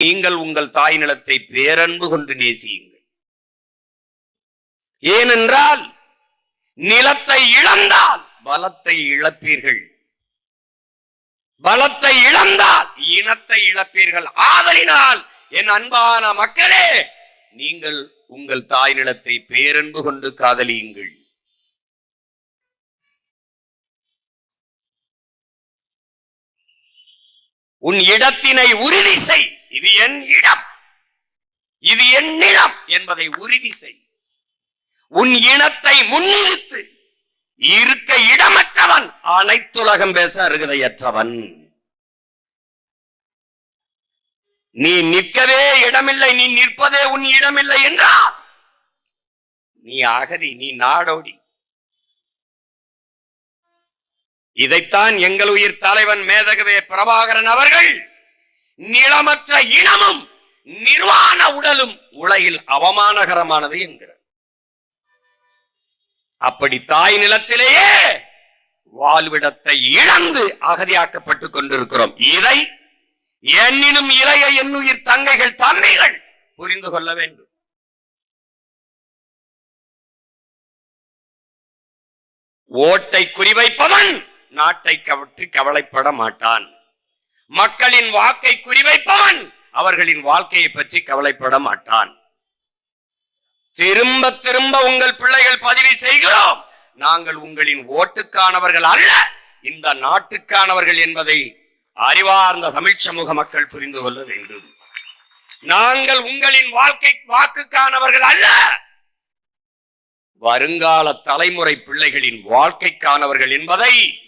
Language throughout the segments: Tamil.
நீங்கள் உங்கள் தாய் நிலத்தை பேரன்பு கொண்டு நேசியுங்கள். ஏனென்றால் நிலத்தை இழந்தால் பலத்தை இழப்பீர்கள். பலத்தை இழந்தால் இனத்தை இழப்பீர்கள். ஆதலினால் என் அன்பான மக்களே நீங்கள் உங்கள் தாய் நிலத்தை பேரன்பு கொண்டு காதலியுங்கள். உன் இடத்தினை உறுதி செய். இது என் இடம். இது என் நிலம் என்பதை உறுதி செய். உன் இனத்தை முன்னிறுத்து. இருக்க இடமற்றவன் அனைத்துலகம் பேச அருகதையற்றவன். நீ நிற்கவே இடமில்லை நீ நிற்பதே உன் இடமில்லை என்றால் நீ அகதி நீ நாடோடி. இதைத்தான் எங்கள் உயிர் தலைவன் மேதகவே பிரபாகரன் அவர்கள் நிலமற்ற இனமும் நிர்வாண உடலும் உலகில் அவமானகரமானது என்கிறார் அப்படி தாய் நிலத்திலேயே வாழ்விடத்தை இழந்து அகதியாக்கப்பட்டுக் கொண்டிருக்கிறோம். இதை என்னினும் இளைய என்னுயிர் தங்கைகள் தந்தைகள் புரிந்து கொள்ள வேண்டும். ஓட்டை குறிவைப்பவன் நாட்டை கவற்றி கவலைப்பட மாட்டான். மக்களின் வாக்கை குறிவைப்பவன். அவர்களின் வாழ்க்கையை பற்றி கவலைப்பட மாட்டான். திரும்ப திரும்ப உங்கள் பிள்ளைகள் பதிவு செய்கிறோம். நாங்கள் உங்களின் ஓட்டுக்கானவர்கள் அல்ல. இந்த நாட்டுக்கானவர்கள் என்பதை அறிவார்ந்த தமிழ் சமூக மக்கள் புரிந்து கொள்ள வேண்டும். நாங்கள் உங்களின் வாழ்க்கை வாக்குக்கானவர்கள் அல்ல. வருங்கால தலைமுறை பிள்ளைகளின் வாழ்க்கைக்கானவர்கள் என்பதை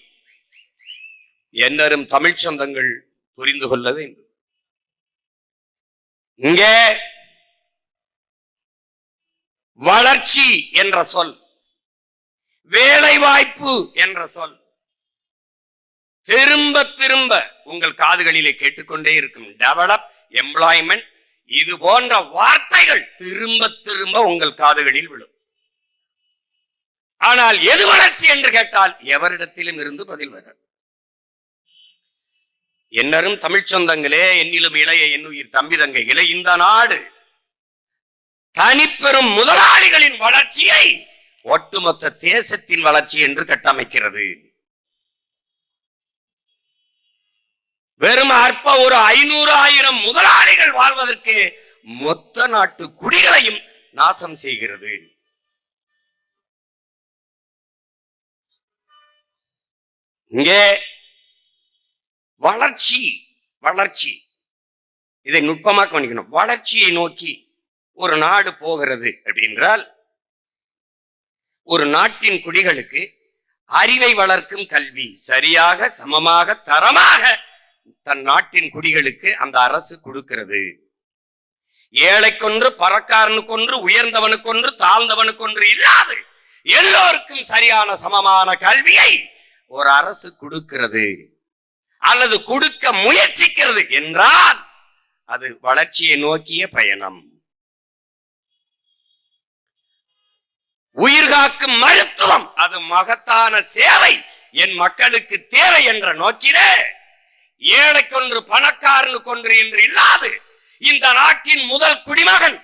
என்னரும் தமிழ்ச் சொந்தங்கள் புரிந்து கொள்ள வேண்டும். இங்கே வளர்ச்சி என்ற சொல் வேலை வாய்ப்பு என்ற சொல் திரும்ப திரும்ப உங்கள் காதுகளிலே கேட்டுக்கொண்டே இருக்கும். டெவலப் எம்ப்ளாய்மெண்ட் இது போன்ற வார்த்தைகள் திரும்ப திரும்ப உங்கள் காதுகளில் விழும். ஆனால் எது வளர்ச்சி என்று கேட்டால் எவரிடத்திலும் இருந்து பதில் வர என்னரும் தமிழ் சொந்தங்களே என்னிலும் இளைய என்னுயிர் தம்பி தங்கைகளே இந்த நாடு தனிப்பெரும் முதலாளிகளின் வளர்ச்சியை ஒட்டுமொத்த தேசத்தின் வளர்ச்சி என்று கட்டமைக்கிறது. வெறும் அற்ப ஒரு ஐநூறு ஆயிரம் முதலாளிகள் வாழ்வதற்கு மொத்த நாட்டு குடிகளையும் நாசம் செய்கிறது. இங்கே வளர்ச்சி வளர்ச்சி. இதை நுட்பமாக கவனிக்கணும். வளர்ச்சியை நோக்கி ஒரு நாடு போகிறது அப்படின்றால் ஒரு நாட்டின் குடிகளுக்கு அறிவை வளர்க்கும் கல்வி சரியாக சமமாக தரமாக தன் நாட்டின் குடிகளுக்கு அந்த அரசு கொடுக்கிறது. ஏழைக்கொன்று பறக்காரனுக்கொன்று உயர்ந்தவனுக்கொன்று தாழ்ந்தவனுக்கொன்று இல்லாது எல்லோருக்கும் சரியான சமமான கல்வியை ஒரு அரசு கொடுக்கிறது. அல்லது கொடுக்க முயற்சிக்கிறது என்றால் அது வளர்ச்சியை நோக்கிய பயணம். உயிர்காக்கும் மருத்துவம் அது மகத்தான சேவை என் மக்களுக்கு தேவை என்ற நோக்கிலே ஏழைக்கொன்று பணக்காரனுக்கொன்று என்று இல்லாது இந்த நாட்டின் முதல் குடிமகன்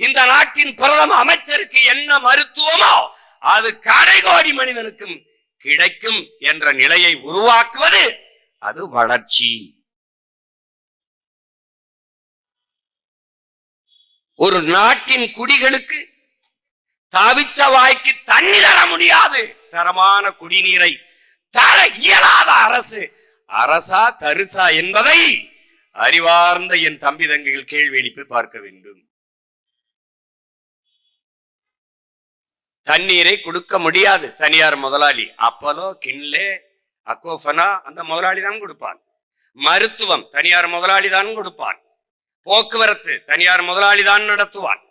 இந்த நாட்டின் பிரதம அமைச்சருக்கு என்ன மருத்துவமோ அது கடைகோடி மனிதனுக்கும் கிடைக்கும் என்ற நிலையை உருவாக்குவது அது வளர்ச்சி. ஒரு நாட்டின் குடிகளுக்கு தவிச்ச வாய்க்கு தண்ணி தர முடியாது. தரமான குடிநீரை தர இயலாத அரசு. அரசா தருசா என்பதை அறிவார்ந்த என் தம்பி தங்கைகள் கேள்வி எழுப்பி பார்க்க வேண்டும். தண்ணீரை கொடுக்க முடியாது. தனியார் முதலாளி அப்பலோ கிண்லே அக்கோஃபனா அந்த முதலாளி தான் கொடுப்பான். மருத்துவம் தனியார் முதலாளி தான் கொடுப்பான். போக்குவரத்து தனியார் முதலாளி தான் நடத்துவான்.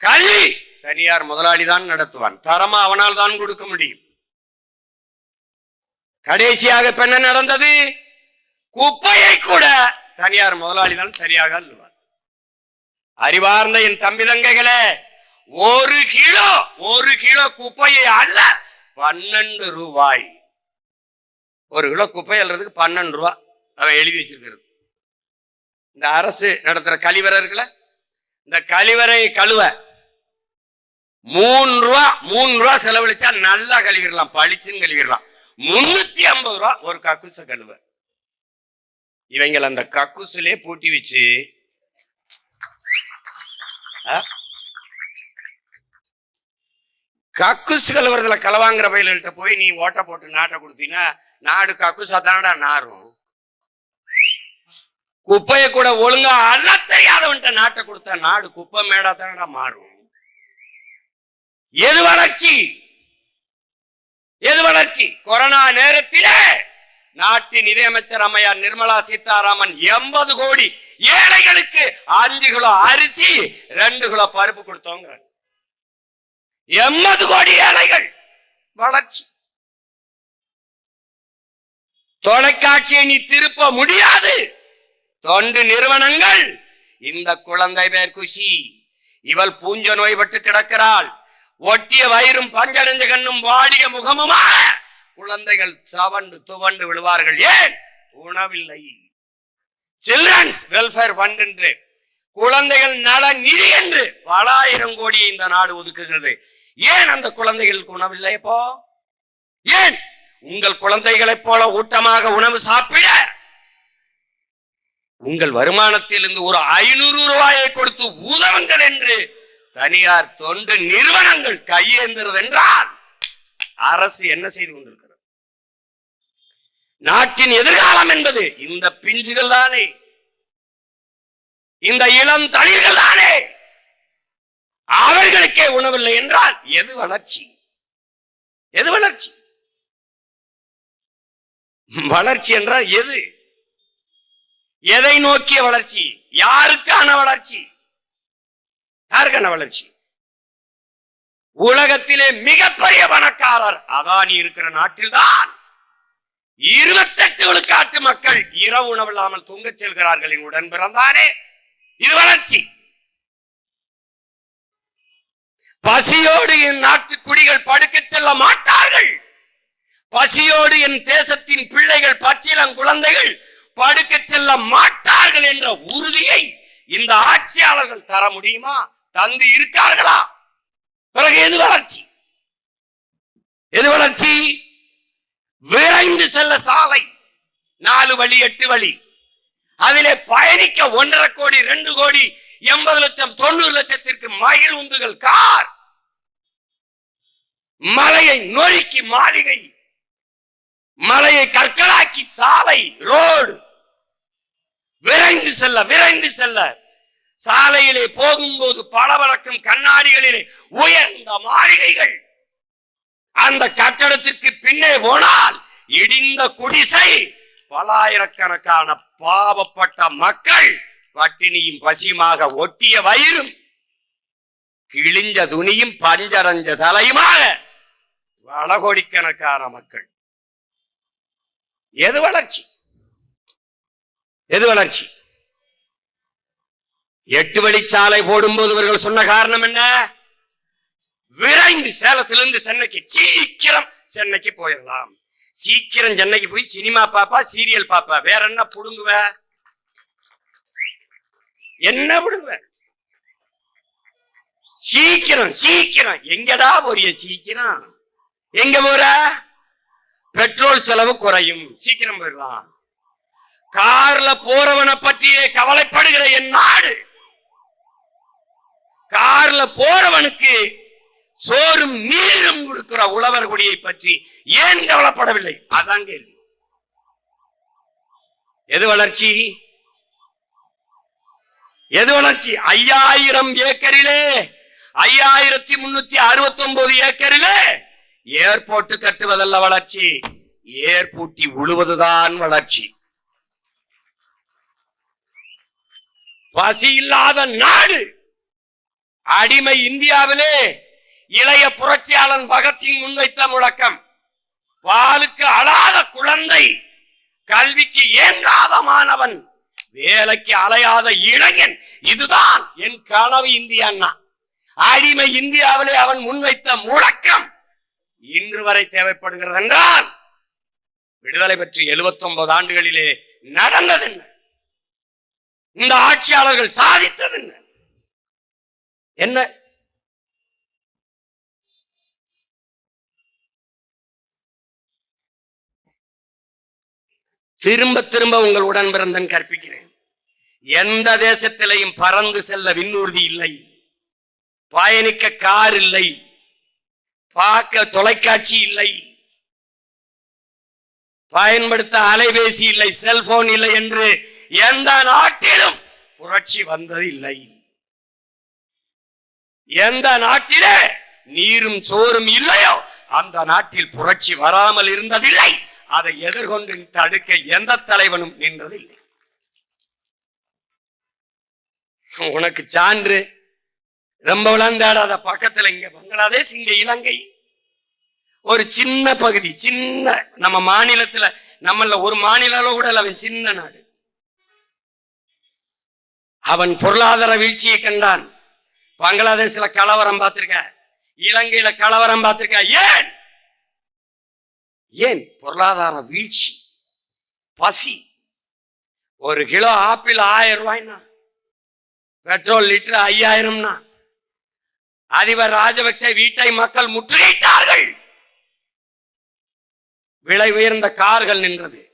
கல்வி தனியார் முதலாளி தான் நடத்துவான். தரமா அவனால் தான் கொடுக்க முடியும். கடைசியாக இப்ப என்ன நடந்தது? குப்பையை கூட தனியார் முதலாளி தான் சரியாக அள்ளுவார். அறிவார்ந்த என் தம்பி தங்கைகளே ஒரு கிலோ ஒரு கிலோ குப்பையை அல்ல பன்னெண்டு ரூபாய். ஒரு கிலோ குப்பை அல்றதுக்கு பன்னெண்டு ரூபா அவன் எழுதி வச்சிருக்கிறது. இந்த அரசு நடத்துகிற கழிவறை இருக்குல்ல? இந்த கழிவறை கழுவ மூணு ரூபா மூணு ரூபா செலவழிச்சா நல்லா கழுவிடலாம் பளிச்சுன்னு கழுவிடலாம். முன்னூத்தி ஐம்பது ரூபா ஒரு கக்குச கழுவ. இவங்களை அந்த கக்குசிலே பூட்டி வச்சு ஆ? கக்குசு கழுவுறதுல களவாங்கிற பயில்கிட்ட போய் நீ ஓட்ட போட்டு நாட்டை கொடுத்தீங்கன்னா நாடு கக்குசா தானடா நாரும். குப்பையை கூட ஒழுங்கா அல்ல தெரியாதவன்ட்ட நாட்டை கொடுத்த நாடு குப்பை மேடா தானடா மாறும். எது வளர்ச்சி? எது வளர்ச்சி? கொரோனா நேரத்திலே நாட்டின் நிதியமைச்சர் அம்மையார் நிர்மலா சீதாராமன் எண்பது கோடி ஏழைகளுக்கு அஞ்சு கிலோ அரிசி ரெண்டு கிலோ பருப்பு கொடுத்தோங்க எண்பது கோடி ஏழைகள். வளர்ச்சி. தொலைக்காட்சியை நீ திருப்ப முடியாது. தொண்டு நிறுவனங்கள் இந்த குழந்தை பேர் குஷி. இவள் பூஞ்ச நோய்பட்டு கிடக்கிறாள். ஒட்டிய வயிறும் பஞ்சடைந்த கண்ணும் வாடிய முகமுமா குழந்தைகள் சவண்டு துவண்டு விழுவார்கள். ஏன்? உணவில்லை. சில்ட்ரன்ஸ் வெல்ஃபேர் ஃபண்ட் என்று. குழந்தைகள் நல நிதி என்று பல ஆயிரம் கோடியை இந்த நாடு ஒதுக்குகிறது. ஏன் அந்த குழந்தைகளுக்கு உணவில்லை இப்போ ஏன்? உங்கள் குழந்தைகளைப் போல ஊட்டமாக உணவு சாப்பிட உங்கள் வருமானத்திலிருந்து ஒரு ஐநூறு ரூபாயை கொடுத்து உதவுங்கள் என்று தனியார் தொண்டு நிறுவனங்கள் கையேந்திரது என்றால் அரசு என்ன செய்து கொண்டிருக்கிறது? நாட்டின் எதிர்காலம் என்பது இந்த பிஞ்சுகள் தானே? இந்த இளம் தளிர்கள் தானே? அவர்களுக்கே உணவில்லை என்றால் எது வளர்ச்சி? எது வளர்ச்சி? வளர்ச்சி என்றால் எது? எதை நோக்கிய வளர்ச்சி? யாருக்கான வளர்ச்சி? யாருக்கான வளர்ச்சி? உலகத்திலே மிகப்பெரிய பணக்காரர் அதானி இருக்கிற நாட்டில்தான். இருபத்தெட்டு விழுக்காட்டு மக்கள் இரவு உணவில்லாமல் தூங்கச் செல்கிறார்கள் உடன் பிறந்தானே இது வளர்ச்சி. பசியோடு இந்நாட்டு குடிகள் படுக்கச் செல்ல மாட்டார்கள். பசியோடு என் தேசத்தின் பிள்ளைகள் பச்சிலம் குழந்தைகள் படுக்க செல்ல மாட்டார்கள் என்ற உறுதியை இந்த ஆட்சியாளர்கள் தர முடியுமா? தந்து இருக்கார்களா? பிறகு எது வளர்ச்சி? எது வளர்ச்சி? விரைந்து செல்ல சாலை நாலு வழி எட்டு வழி. அதிலே பயணிக்க ஒன்றரை கோடி ரெண்டு கோடி எண்பது லட்சம் தொண்ணூறு லட்சத்திற்கு மகிழ் உந்துகள் கார். மலையை நொறுக்கி மாளிகை கற்களாக்கி சாலை ரோடு. விரைந்து செல்ல விரைந்து செல்ல. சாலையிலே போகும்போது பளபளக்கும் கண்ணாடிகளிலே உயர்ந்த மாளிகைகள். அந்த கட்டடத்திற்கு பின்னே போனால் இடிந்த குடிசை. பலாயிரக்கணக்கான பாவப்பட்ட மக்கள் பட்டினியும் பசியுமாக ஒட்டிய வயிறும் கிழிஞ்ச துணியும் பஞ்சரஞ்ச தலையுமாக பல கோடிக்கணக்கான மக்கள். எது வளர்ச்சி? எது வளர்ச்சி? எட்டு வழிச்சாலை போடும்போது இவர்கள் சொன்ன காரணம் என்ன? விரைந்து சேலத்திலிருந்து சென்னைக்கு சீக்கிரம் சென்னைக்கு போயிடலாம் சீக்கிரம் சென்னைக்கு போய் சினிமா பாப்பா சீரியல் பாப்பா. வேற என்ன புடுங்குவ? என்ன புடுங்குவ? சீக்கிரம் சீக்கிரம். எங்கடா போறிய சீக்கிரம்? எங்க போற? பெட்ரோல் செலவு குறையும். சீக்கிரம் போயிடலாம். கார்ல போறவனை பற்றியே கவலைப்படுகிற என் நாடு. கார்ல போறவனுக்கு சோறும் நீரும் கொடுக்கிற உழவர் குடியை பற்றி ஏன் கவலைப்படவில்லை? அதான் கேள்வி. எது வளர்ச்சி? எது வளர்ச்சி? ஐயாயிரம் ஏக்கரிலே ஐயாயிரத்தி முன்னூத்தி அறுபத்தி ஒன்பது ஏக்கரிலே ஏர்போர்ட் கட்டுவதல்ல வளர்ச்சி. ஏர்பூட்டி உழுவதுதான் வளர்ச்சி. பசி இல்லாத நாடு. அடிமை இந்தியாவிலே இளைய புரட்சியாளன் பகத்சிங் முன்வைத்த முழக்கம். பாலுக்கு அழாத குழந்தை கல்விக்கு ஏங்காத மாணவன் வேலைக்கு அலையாத இளைஞன் இதுதான் என் கனவு இந்திய அண்ணா. அடிமை இந்தியாவிலே அவன் முன்வைத்த முழக்கம். இன்று வரை தேவைப்படுகிறது என்றால் விடுதலை பெற்று 79 ஆண்டுகளிலே நடந்தது என்ன இந்த ஆட்சியாளர்கள் சாதித்தது என்ன? என்ன திரும்ப திரும்ப உங்கள் உடன் பிறந்தன் கற்பிக்கிறேன். எந்த தேசத்திலையும் பறந்து செல்ல விண்ணூர்தி இல்லை. பயணிக்க கார் இல்லை. பார்க்க தொலைக்காட்சி இல்லை. பயன்படுத்த அலைபேசி இல்லை செல்போன் இல்லை என்று எந்த நாட்டிலும் புரட்சி வந்தது இல்லை. எந்த நாட்டிலே நீரும் சோறும் இல்லையோ அந்த நாட்டில் புரட்சி வராமல் இருந்ததில்லை. அதை எதிர்கொண்டு தடுக்க எந்த தலைவனும் நின்றதில்லை. உனக்கு சான்று ரொம்ப தேடாத பக்கத்துல இங்க பங்களாதேஷ் இங்க இலங்கை. ஒரு சின்ன பகுதி சின்ன நம்ம மாநிலத்துல நம்மள ஒரு மாநிலம் கூட இல்லை அவன் சின்ன நாடு. அவன் பொருளாதார வீழ்ச்சியை கண்டான். பங்களாதேஷ்ல கலவரம் பார்த்திருக்க. இலங்கையில கலவரம் பார்த்திருக்க. ஏன்? ஏன்? பொருளாதார வீழ்ச்சி பசி. ஒரு கிலோ ஆப்பிள் ஆயிரம் ரூபாய்னா பெட்ரோல் லிட்டர் ஐயாயிரம்னா அதிபர் ராஜபக்சே வீட்டை மக்கள் முற்றுகையிட்டார்கள். விலை உயர்ந்த கார்கள் நின்றது.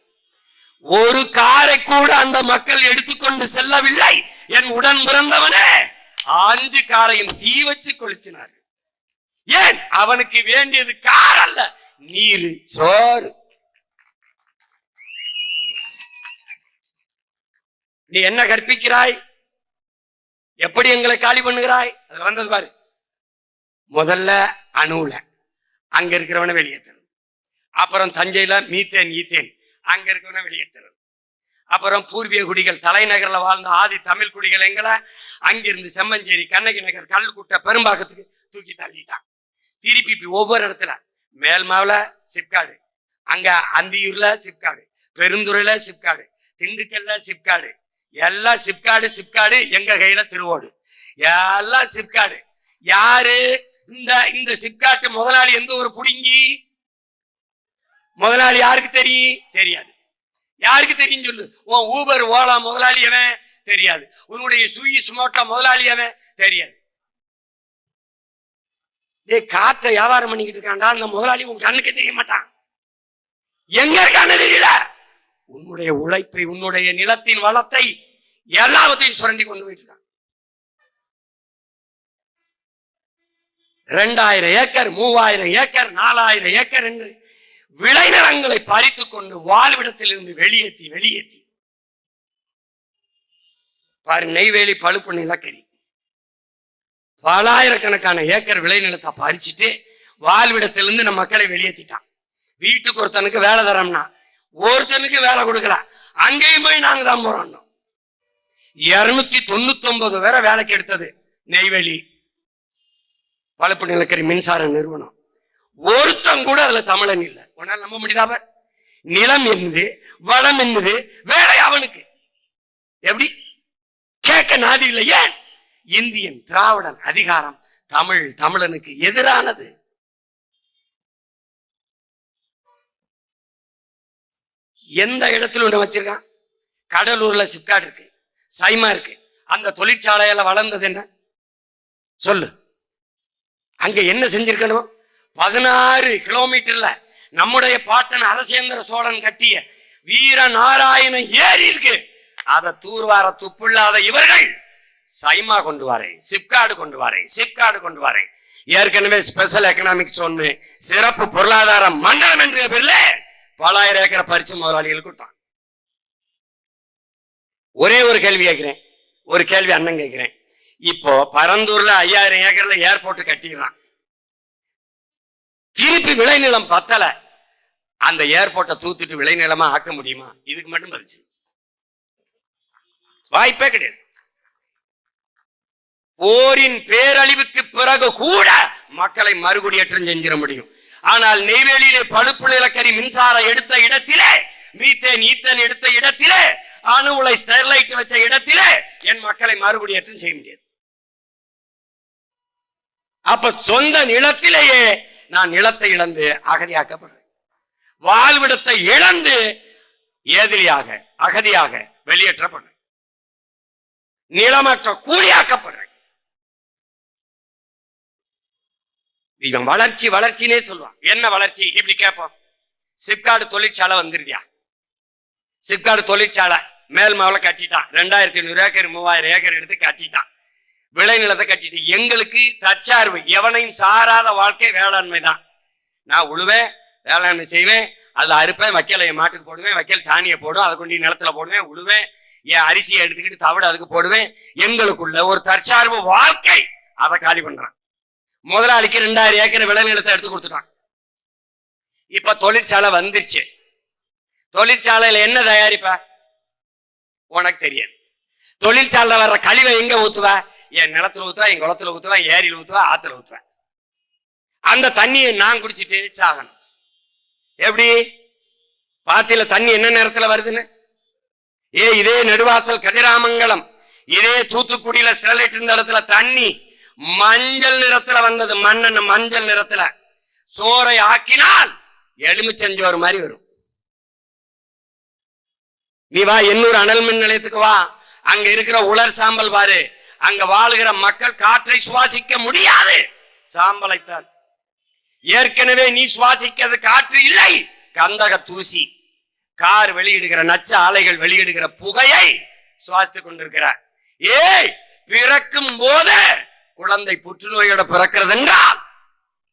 ஒரு காரை கூட அந்த மக்கள் எடுத்துக்கொண்டு செல்லவில்லை. என் உடன் பிறந்தவனே அஞ்சு காரையும் தீ வச்சு கொளுத்தினார்கள். ஏன்? அவனுக்கு வேண்டியது கார் அல்ல நீர் சோறு. நீ என்ன கற்பிக்கிறாய்? எப்படி எங்களை காலி பண்ணுகிறாய்? அதுல வந்தது பாரு. முதல்ல அணுவில். அங்கே இருக்கிறவனை வெளியேற்றணும் அப்புறம் தஞ்சையில் மீத்தேன் ஈத்தேன். அங்கே இருக்கிறவனை வெளியேற்றணும் அப்புறம் பூர்வீக குடிகள் தலைநகரில் வாழ்ந்த ஆதி தமிழ் குடிகள் எங்களை அங்கிருந்து செம்மஞ்சேரி கண்ணகி நகர் கல்லுக்குட்டை பெரும்பாக்கத்துக்கு தூக்கி தள்ளிட்டான் திருப்பி இப்படி ஒவ்வொரு இடத்துல. மேல்மாவில் சிப்காடு அங்கே அந்தியூரில் சிப்காடு பெருந்துறையில் சிப்காடு திண்டுக்கல்ல சிப்காடு. எல்லாம் சிப்காடு சிப்காடு எங்கள் கையில் திருவோடு. எல்லாம் சிப்காடு. யாரு இந்த இந்த சிப்காட்டு முதலாளி எந்த ஒரு புடுங்கி? முதலாளி யாருக்கு தெரியும் தெரியாது. யாருக்கு தெரியும் சொல்லு. உன் ஊபர் ஓலா முதலாளி அவன் தெரியாது. உன்னுடைய சுயி சுமோட்டா முதலாளி அவன் தெரியாது. டேய் காற்றை வியாபாரம் பண்ணிக்கிட்டு இருக்காண்டா அந்த முதலாளி உன் கண்ணுக்கு தெரிய மாட்டான். எங்க இருக்கான்னு தெரியல. உன்னுடைய உழைப்பை உன்னுடைய நிலத்தின் வளத்தை எல்லாவற்றையும் சுரண்டி கொண்டு போயிட்டு இருக்கான். ரெண்டாயிரம் ஏக்கர் மூவாயிரம் ஏக்கர் நாலாயிரம் ஏக்கர் என்று விளைநிலங்களை பறித்து கொண்டு வாழ்விடத்தில் இருந்து வெளியேற்றி வெளியேற்றி. பாரு நெய்வேலி பழுப்பு நிலக்கரி. பலாயிரக்கணக்கான ஏக்கர் விளைநிலத்தை பறிச்சுட்டு வாழ்விடத்திலிருந்து நம்ம மக்களை வெளியேற்றிட்டான். வீட்டுக்கு ஒருத்தனுக்கு வேலை தரோம்னா ஒருத்தனுக்கு வேலை கொடுக்கல. அங்கேயும் போய் நாங்க தான் போறோம். இருநூத்தி தொண்ணூத்தி ஒன்பது பேரை வேலைக்கு எடுத்தது நெய்வேலி. பழுப்பு நிலக்கரி மின்சார நிறுவனம். ஒருத்தன் கூட அதுல தமிழன் இல்லை. உன்னால நம்ப முடியுதா நிலம் என்னது? வளம் என்னது? வேலை அவனுக்கு. எப்படி? கேட்க நாதி இல்லை. ஏன்? இந்தியன் திராவிடன் அதிகாரம் தமிழ் தமிழனுக்கு எதிரானது. எந்த இடத்துல ஒன்று வச்சிருக்கான்? கடலூர்ல சிப்காட் இருக்கு சைமா இருக்கு. அந்த தொழிற்சாலையில வளர்ந்தது என்ன? சொல்லு. அங்க என்ன செஞ்சிருக்கணும்? பதினாறு கிலோமீட்டர்ல நம்முடைய பாட்டன் அரசேந்திர சோழன் கட்டிய வீர நாராயண ஏரி இருக்கு. அதை தூர்வார துப்புள்ளாத இவர்கள் சைமா கொண்டு வரேன் சிப்காடு கொண்டு வரேன் சிப்காடு கொண்டு வரேன் ஏற்கனவே ஸ்பெஷல் எக்கனாமிக் சோன் சிறப்பு பொருளாதார மண்டலம் என்ற பேர்ல பலாயிரம் ஏக்கரை பரிசு முதலாளிகள் கொடுத்தான் ஒரே ஒரு கேள்வி கேட்கிறேன். ஒரு கேள்வி அண்ணன் கேட்கிறேன். இப்போ பரந்தூர்ல ஐயாயிரம் ஏக்கர்ல ஏர்போர்ட் கட்டிடுறான். திருப்பி விளைநிலம் பத்தல. அந்த ஏர்போர்ட்டை தூத்துட்டு விளைநிலமா ஆக்க முடியுமா? இதுக்கு மட்டும் பதிச்சு வாய்ப்பே கிடையாது. போரின் பேரழிவுக்கு பிறகு கூட மக்களை மறுகுடியேற்றம் செஞ்சிட முடியும். ஆனால் நெய்வேலியிலே பழுப்பு நிலக்கரி மின்சாரம் எடுத்த இடத்திலே மீத்தேன் ஈத்தன் எடுத்த இடத்திலே அணு உலை ஸ்டெர்லைட் வச்ச இடத்திலே என் மக்களை மறுகுடியேற்றம் செய்ய முடியாது. அப்ப சொந்த நிலத்திலேயே நான் நிலத்தை இழந்து அகதியாக்கப்படுறேன். வாழ்விடத்தை இழந்து எதிரியாக அகதியாக வெளியேற்றப்படுறேன். நிலமற்ற கூலியாக்கப்படுறேன். இவன் வளர்ச்சி வளர்ச்சினே சொல்லுவான். என்ன வளர்ச்சி? இப்படி கேட்போம். சிப்காடு தொழிற்சாலை வந்துருதியா சிப்காடு தொழிற்சாலை மேல் மாவுல கட்டிட்டான். ரெண்டாயிரத்தி ஐநூறு ஏக்கர் மூவாயிரம் ஏக்கர் எடுத்து கட்டிட்டான். விளைநிலத்தை கட்டிட்டு எங்களுக்கு தற்சார்பு எவனையும் சாராத வாழ்க்கை வேளாண்மை தான். நான் உழுவேன் வேளாண்மை செய்வேன் அதில் அறுப்பேன் வைக்கல என் மாட்டுக்கு போடுவேன் வைக்கல் சாணியை போடும் அதை கொண்டு நிலத்துல போடுவேன் உழுவேன் என் அரிசியை எடுத்துக்கிட்டு தவிடு அதுக்கு போடுவேன். எங்களுக்குள்ள ஒரு தற்சார்பு வாழ்க்கை அதை காலி பண்றான். முதலாளிக்கு ரெண்டாயிரம் ஏக்கர் விளைநிலத்தை எடுத்து கொடுத்துட்டான். இப்ப தொழிற்சாலை வந்துருச்சு. தொழிற்சாலையில என்ன தயாரிப்ப? உனக்கு தெரியாது. தொழிற்சாலையில் வர்ற கழிவை எங்க ஊத்துவ? என் நிலத்துல ஊத்துவா என் குளத்துல ஊத்துவா ஏரியில் ஊத்துவா ஆத்துல ஊற்றுவேன் அந்த தண்ணியை நான் குடிச்சிட்டு சாகணும். எப்படி? பாத்தியில தண்ணி என்ன நேரத்துல வருதுன்னு? ஏ இதே நெடுவாசல் கதிராமங்கலம். இதே தூத்துக்குடியில ஸ்டெர்லைட் இருந்த இடத்துல தண்ணி மஞ்சள் நிறத்துல வந்தது மண்ணெண்ண மஞ்சள் நிறத்துல. சோறை ஆக்கினால் எலுமிச்சஞ்சோறு மாதிரி வரும். நீ வா எண்ணூர் அனல் மின் நிலையத்துக்கு வா. அங்க இருக்கிற உலர் சாம்பல் பாரு. அங்க வாழுகிற மக்கள் காற்றை சுவாசிக்க முடியாது. சாம்பலைத்தான். ஏற்கனவே நீ சுவாசிக்கிறது காற்று இல்லை. கந்தக தூசி. கார் வெளியிடுகிற நச்ச ஆலைகள் வெளியிடுகிற புகையை சுவாசித்துக் கொண்டிருக்கிறார். ஏய் பிறக்கும் போது குழந்தை புற்றுநோயோட பிறக்கிறது என்றால்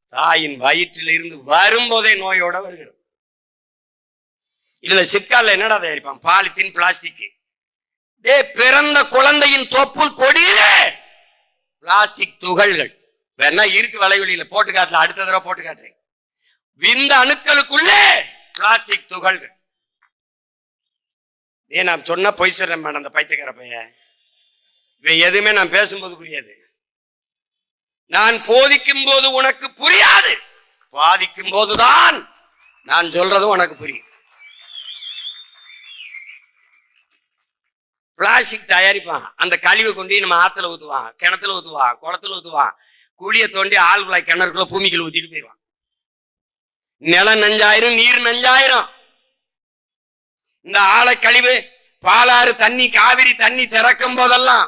தாயின் வயிற்றில் இருந்து வரும்போதே நோயோட வருகிறது. இதுல சிப்கால என்னடா தயாரிப்பான்? பாலித்தீன் பிளாஸ்டிக் டே பிறந்த குழந்தையின் தொப்புள் கொடியிலே! பிளாஸ்டிக் துகள்கள். வேணா இருக்கு வலைவெளியில போட்டு காட்டல அடுத்த தடவை போட்டு காட்டுறேன். விந்த அணுக்களுக்குள்ளே பிளாஸ்டிக் துகள்கள். ஏ நான் சொன்ன பொய் சொல்றேன் அந்த பைத்தியக்கார பையன். இவன் எதுவுமே நான் பேசும்போது புரியாது. நான் போதிக்கும் போது உனக்கு புரியாது. பாதிக்கும் போதுதான் நான் சொல்றதும் உனக்கு புரியும். பிளாஸ்டிக் தயாரிப்பான் அந்த கழிவை கொண்டு நம்ம ஆற்றுல ஊற்றுவான் கிணத்துல ஊற்றுவான் குளத்துல ஊற்றுவான் குழியை தோண்டி ஆள் குழாய் கிணறுக்குள்ள பூமிக்குள்ள ஊற்றிட்டு போயிடுவான் நிலம் நஞ்சாயிரம் நீர் நஞ்சாயிரம். இந்த ஆலை கழிவு பாலாறு தண்ணி காவிரி தண்ணி திறக்கும் போதெல்லாம்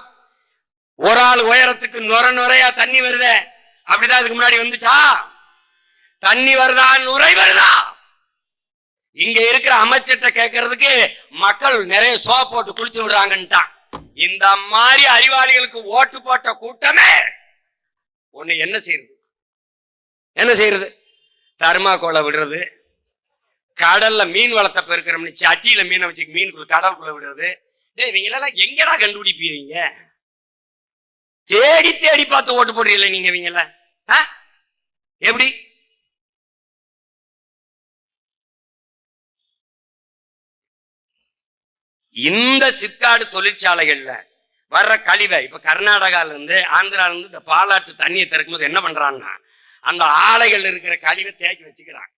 ஒரு ஆள் உயரத்துக்கு நுர நுரையா தண்ணி வருதே. அப்படிதான் அதுக்கு முன்னாடி வந்துச்சா? தண்ணி வருதா? நுரை வருதா? இங்க இருக்கிற அமைச்சர்கிட்ட கேட்கறதுக்கு மக்கள் நிறைய சோ போட்டு குளிச்சு விடுறாங்கன்ட்டான். இந்த மாதிரி அறிவாளிகளுக்கு ஓட்டு போட்ட கூட்டமே ஒண்ணு என்ன செய்யுது என்ன செய்யறது? தர்மாக்கோலை விடுறது. கடல்ல மீன் வளத்தை பெருக்கிறோம்னு சட்டியில மீனை வச்சு மீனுக்குள்ள கடலுக்குள்ள விடுறது. டேய் இவங்களெல்லாம் எங்கடா கண்டுபிடிப்பீங்க? தேடி தேடி பார்த்து ஓட்டு போடுறீங்களே நீங்க இவங்கள ஆ? எப்படி? இந்த சிப்காடு தொழிற்சாலைகள்ல வர்ற கழிவை இப்ப கர்நாடகாலேருந்து ஆந்திராலேருந்து இந்த பாலாற்று தண்ணியை திறக்கும்போது என்ன பண்றான்னா அந்த ஆலைகள் இருக்கிற கழிவை தேக்கி வச்சுக்கிறான்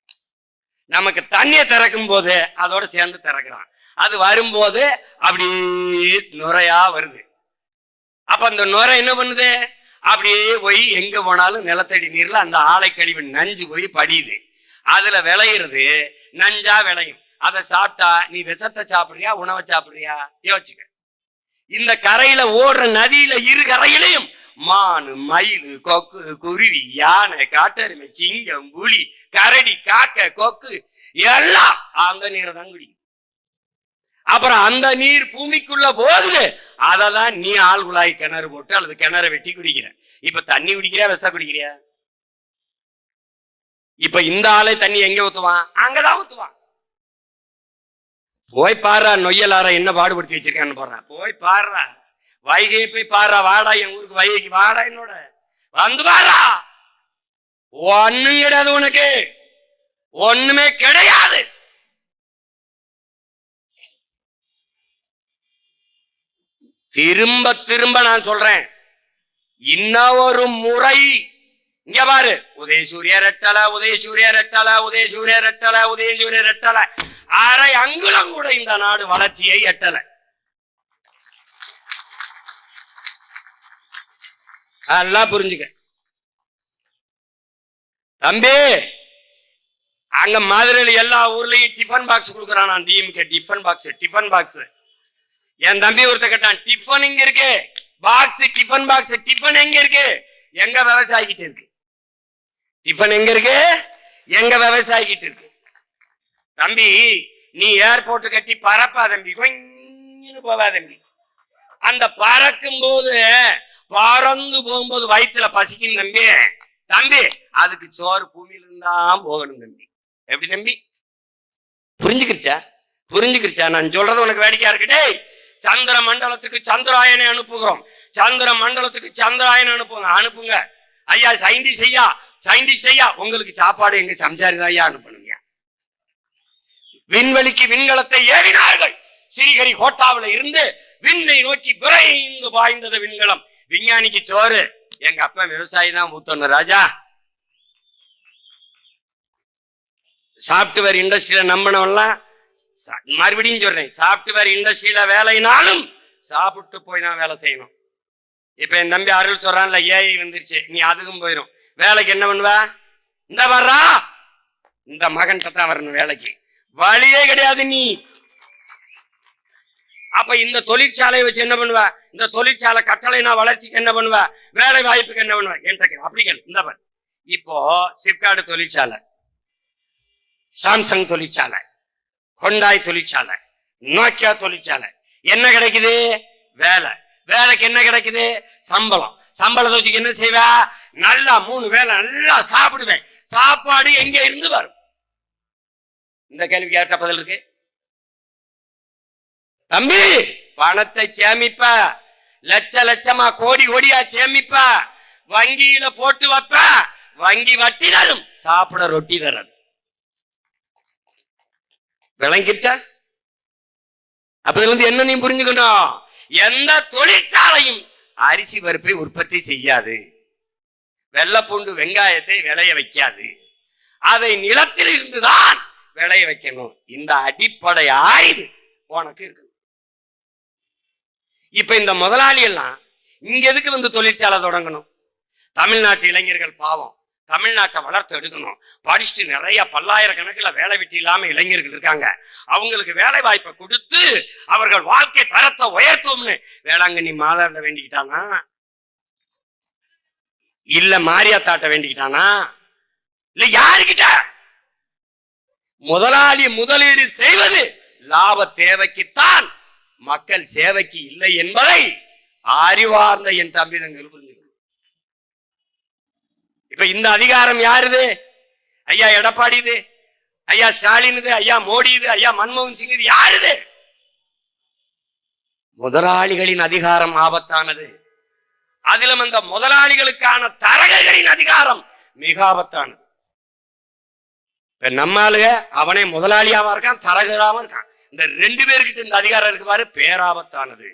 நமக்கு தண்ணியை திறக்கும் போது அதோட சேர்ந்து திறக்கிறான். அது வரும்போது அப்படியே நுரையா வருது. அப்ப அந்த நுரை என்ன பண்ணுது? அப்படியே போய் எங்க போனாலும் நிலத்தடி நீர்ல அந்த ஆலை கழிவு நஞ்சு போய் படியுது. அதுல விளையிறது நஞ்சா விளையும். அதை சாப்பிட்டா நீ விஷத்தை சாப்பிட்றியா உணவை சாப்பிட்றியா? யோசிச்சுக்க. இந்த கரையில ஓடுற நதியில இரு கரையிலையும் மானு மயில் கொக்கு குருவி யானை காட்டெருமை சிங்கம் புலி கரடி காக்கை கொக்கு எல்லாம் அந்த நீரை தான் குடிக்கும். அப்புறம் அந்த நீர் பூமிக்குள்ள போகுது அதை தான் நீ ஆள் குழாய் கிணறு போட்டு அல்லது கிணறு வெட்டி குடிக்கிற. இப்ப தண்ணி குடிக்கிறியா விச குடிக்கிறியா? இப்ப இந்த ஆளே தண்ணி எங்க ஊத்துவான்? அங்கதான் ஊத்துவான். போய் பாடுறா நொய்யலாரா என்ன பாடுபடுத்தி வச்சிருக்கான்னு போறா போய் பாடுறா வைகையை போய் பாடுறா வாடா என் ஊருக்கு வைகைக்கு வாடா என்னோட. வந்து பாடுறா ஒண்ணும் கிடையாது உனக்கு. ஒண்ணுமே கிடையாது. திரும்ப திரும்ப நான் சொல்றேன். இன்னும் ஒரு முறை இங்க பாரு. உதய சூரிய ரெட்டல உதய சூரிய ரெட்டல உதய சூரிய ரெட்டல உதயசூரிய ரெட்டல அரை அங்குலம் கூட இந்த நாடு வளர்ச்சியை எட்டல. நல்லா புரிஞ்சுக்க. தம்பி அங்க மதுரையில் எல்லா ஊர்லயும் டிஃபன் பாக்ஸ் கொடுக்குறான் நான் DMK tiffin box tiffin box என் தம்பி ஒருத்த கேட்டான் டிஃபன் இங்க இருக்கு. பாக்ஸ் டிஃபன் பாக்ஸ் டிஃபன் எங்க இருக்கு? எங்க விவசாயிக்கிட்ட இருக்கு. டிஃபன் எங்க இருக்கு? எங்க விவசாயிக்கிட்டு இருக்கு? தம்பி நீ ஏர்போர்ட் கட்டி பறப்பா தம்பி. கொஞ்சம் போவா தம்பி. அந்த பறக்கும் போது பறந்து போகும்போது வயிற்றுல பசிக்கும் தம்பி. தம்பி அதுக்கு சோறு பூமியில இருந்தான் போகணும் தம்பி. எப்படி தம்பி? புரிஞ்சுக்கிருச்சா? புரிஞ்சுக்கிருச்சா? நான் சொல்றது உனக்கு வேடிக்கையா இருக்கட்டே சந்திர மண்டலத்துக்கு சந்திராயனை அனுப்புகிறோம். சந்திர மண்டலத்துக்கு சந்திராயனை அனுப்புங்க. அனுப்புங்க. ஐயா சயின்டிஸ்ட் ஐயா சயின்டிஸ்ட் ஐயா உங்களுக்கு சாப்பாடு எங்க சம்சாரி ஐயா அனுப்பணுங்க விண்வெளிக்கு விண்கலத்தை ஏறினார்கள் சிறிகரி கோட்டாவில இருந்து விண்ணை நோக்கி விரைந்து பாய்ந்தது விண்கலம். விஞ்ஞானிக்கு சோறு. எங்க அப்பா விவசாயி தான் மூத்தொன்னு ராஜா. சாப்ட்வேர் இண்டஸ்ட்ரியில நம்பினவெல்லாம் ச- மறுபடியும் சொல்றேன். சாப்ட்வேர் இண்டஸ்ட்ரியில வேலைனாலும் சாப்பிட்டு போய் தான் வேலை செய்யணும். இப்ப என் தம்பி அருள் சொல்றான்ல ஏஐ வந்துருச்சு. நீ அதுக்கும் போயிடும் வேலைக்கு என்ன பண்ணுவ? இந்த வர்றா? இந்த மகன்கிட்ட தான் வரணும் வேலைக்கு. வழியே கிடையாது நீ. அப்ப இந்த தொழிற்சாலையை வச்சு என்ன பண்ணுவ? இந்த தொழிற்சாலை கட்டளைனா வளர்ச்சிக்கு என்ன பண்ணுவ? வேலை வாய்ப்புக்கு என்ன பண்ணுவ? என்கிட்ட அப்படி கேளு. இந்த பாரு. இப்போ சிப்காடு தொழிற்சாலை சாம்சங் தொழிற்சாலை ஹொண்டாய் தொழிற்சாலை நோக்கியா தொழிற்சாலை. என்ன கிடைக்குது? வேலை. வேலைக்கு என்ன கிடைக்குது? சம்பளம். சம்பளத்தை வச்சுக்கு என்ன செய்வ நல்லா மூணு வேலை நல்லா சாப்பிடுவேன். சாப்பாடு எங்க இருந்து வரும்? இந்த கேள்விக்கு யார்கிட்ட பதில் இருக்கு? தம்பி பணத்தை சேமிப்ப. லட்ச லட்சமா கோடி கோடியா சேமிப்ப. வங்கியில போட்டு வைப்ப. வங்கி வட்டி தரும் சாப்பிட ரொட்டி தரும் விளங்கிருச்சா? அப்ப இருந்து என்ன நீ புரிஞ்சுக்கணும்? எந்த தொழிற்சாலையும் அரிசி பருப்பை உற்பத்தி செய்யாது. வெள்ளப்பூண்டு வெங்காயத்தை விளைய வைக்காது. அதை நிலத்தில் இருந்துதான் விளைய வைக்கணும். இந்த அடிப்படை ஆய்வு உனக்கு இருக்கு. இப்ப இந்த முதலாளி எல்லாம் இங்க எதுக்கு வந்து தொழிற்சாலை தொடங்கணும்? தமிழ்நாட்டு இளைஞர்கள் பாவம். தமிழ்நாட்டை வளர்த்து எடுக்கணும். படிச்சுட்டு நிறைய பல்லாயிரக்கணக்கில் வேலை வெட்டி இல்லாம இளைஞர்கள் இருக்காங்க. அவங்களுக்கு வேலை வாய்ப்பை கொடுத்து அவர்கள் வாழ்க்கை தரத்தை உயர்த்தும்னு வேளாங்கண்ணி மாதாண்ட வேண்டிக்கிட்டானா? இல்ல மாரியாத்தாட்ட வேண்டிக்கிட்டானா? இல்ல யாருக்கிட்ட? முதலாளி முதலீடு செய்வது லாப தேவைக்குத்தான். மக்கள் சேவைக்கு இல்லை என்பதை அறிவார்ந்த என் தம்பி தங்கள் இப்ப இந்த அதிகாரம் யாருது? ஐயா எடப்பாடி இது ஐயா ஸ்டாலின் இது ஐயா மோடி இது ஐயா மன்மோகன் சிங் இது யாருது? முதலாளிகளின் அதிகாரம் ஆபத்தானது. அதிலும் அந்த முதலாளிகளுக்கான தரகர்களின் அதிகாரம் மிக ஆபத்தானது. இப்ப நம்ம ஆளுக அவனே முதலாளியாவா இருக்கான் தரகராம இருக்கான். இந்த ரெண்டு பேர்கிட்ட இந்த அதிகாரம் இருக்கு பாரு பேராபத்தானது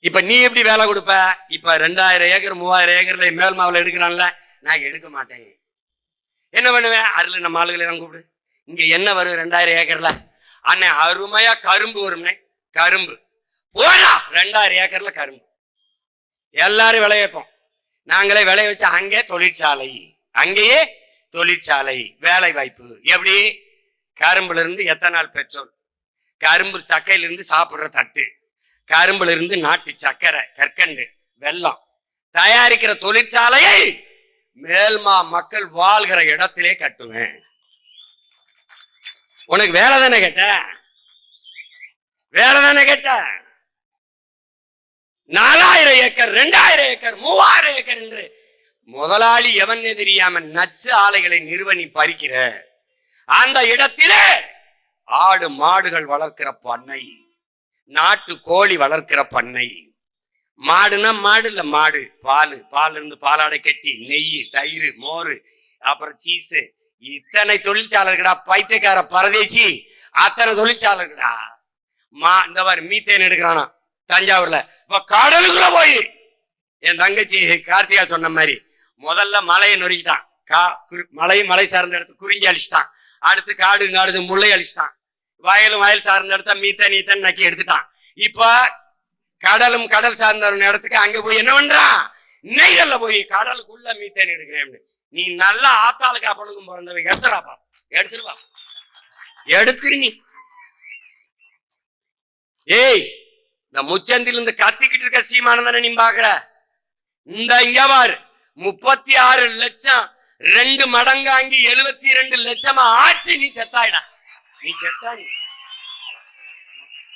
இப்ப நீ எப்படி வேலை கொடுப்ப? இப்ப ரெண்டாயிரம் ஏக்கர் மூவாயிரம் ஏக்கர்ல மேல் மாவில் எடுக்கிறான்ல நான் எடுக்க மாட்டேன். என்ன பண்ணுவேன்? அருள் நம்ம ஆளுகளை நான் கூப்பிடு. இங்க என்ன வரும் ரெண்டாயிரம் ஏக்கர்ல? அண்ணே அருமையா கரும்பு வருமே கரும்பு. போடா! ரெண்டாயிரம் ஏக்கர்ல கரும்பு. எல்லாரும் விளைய வைப்போம். நாங்களே விளைய வச்ச அங்கே தொழிற்சாலை. அங்கேயே தொழிற்சாலை. வேலை வாய்ப்பு. எப்படி? கரும்புல இருந்து எத்தனால் பெட்ரோல்? கரும்பு சக்கையிலிருந்து சாப்பிட்ற சாப்பிடுற தட்டு. கரும்புல இருந்து நாட்டு சக்கரை கற்கண்டு வெல்லம் தயாரிக்கிற தொழிற்சாலையை மேல்மா மக்கள் வாழ்கிற இடத்திலே கட்டுவேன். உனக்கு வேலை தானே கேட்ட? வேலை தானே கேட்ட? நாலாயிரம் ஏக்கர் ரெண்டாயிரம் ஏக்கர் மூவாயிரம் ஏக்கர் என்று முதலாளி எவன் தெரியாம நச்சு ஆலைகளை நிறுவனி பறிக்கிற? அந்த இடத்திலே ஆடு மாடுகள் வளர்க்கிற பண்ணை. நாட்டு கோழி வளர்க்கிற பண்ணை. மாடுனா மாடு இல்லை மாடு. பால். பால் இருந்து பாலாடை கட்டி நெய் தயிர் மோர் அப்புறம் சீஸு இத்தனை தொழிற்சாலர்கடா பைத்தியக்கார பரதேசி. அத்தனை தொழிற்சாலர்கடா மா இந்த மாதிரி மீத்தேன் எடுக்கிறானா தஞ்சாவூர்ல. இப்ப கடலுக்குள்ள போய். என் தங்கச்சி கார்த்திகா சொன்ன மாதிரி முதல்ல மலையை நொறுக்கிட்டான். கா குரு- மலையும் மலை சார்ந்த இடத்து குறிஞ்சி அழிச்சிட்டான். அடுத்து காடு காடு முல்லை அழிச்சிட்டான். வயலும் வயல் சார்ந்த இடத்த மீத்த நீத்தன் நக்கி எடுத்துட்டான். இப்ப கடலும் கடல் சார்ந்த இடத்துக்கு அங்க போய் என்ன பண்றான் நெய்தல்ல போய் கடலுக்குள்ள மீத்தேன் எடுக்கிறேன் நீ நல்லா ஆத்தாளுக்கு அப்பனுக்கும் பிறந்தவங்க எடுத்துறாப்பா எடுத்துருவா எடுத்துரு நீ. ஏய் இந்த முச்சந்தில இருந்து கத்திக்கிட்டு இருக்க சீமானந்தனை நீ பாக்குற? இந்த இங்க பாரு முப்பத்தி ஆறு லட்சம் ரெண்டு மடங்காங்கி எழுபத்தி ரெண்டு லட்சமா ஆச்சு நீ செத்தாயிடா. நீ செத்தாய்